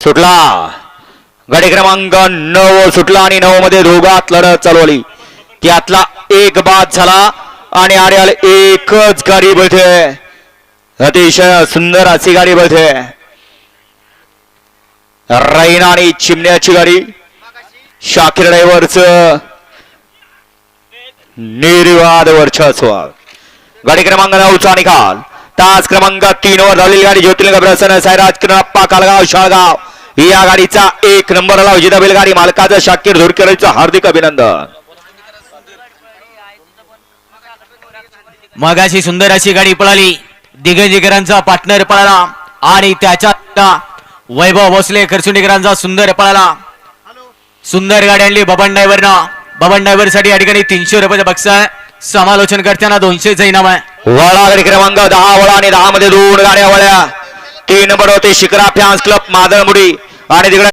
सुटला. गडी क्रमांक नऊ सुटला आणि नऊ मध्ये दोघात लढत चालवली त्यातला एक बाद झाला आणि आर्याल एकच गाडी बळते अतिशय सुंदर अशी गाडी बळते रैना आणि चिमण्याची गाडी. शाकीर ड्रायव्हरच निर्वाद वर्चस्व. गाडी क्रमांक नऊचा निकाल. तास क्रमांक तीन वर झालेली गाडी ज्योतिर्लिंग प्रसन्न सायराज किरणप्पा कालगाव शाळगाव. या गाडीचा एक नंबर आला विजेता बैलगाडी मालकाचं शाकीर धुरकेचं हार्दिक अभिनंदन. मगाशी सुंदर अशी गाडी पळाली. दिग्गजिकरांचा पार्टनर पळाला. आणि त्याच्या वैभव भोसले खरसुंडीकरांचा सुंदर पळाला. सुंदर गाडी आणली बबन ड्रायव्हरनं बबन ड्रायव्हरसाठी या ठिकाणी तीनशे रुपयाचं बक्षीस आहे. समालोचन करताना दोनशेच इनाम आहे. वळा गाडी क्रमांक दहा वळा आणि दहा मध्ये दोन गाड्या वळ्या. तीन नंबर होते शिकरा फॅन्स क्लब मादळमुडी. आणि तिकडे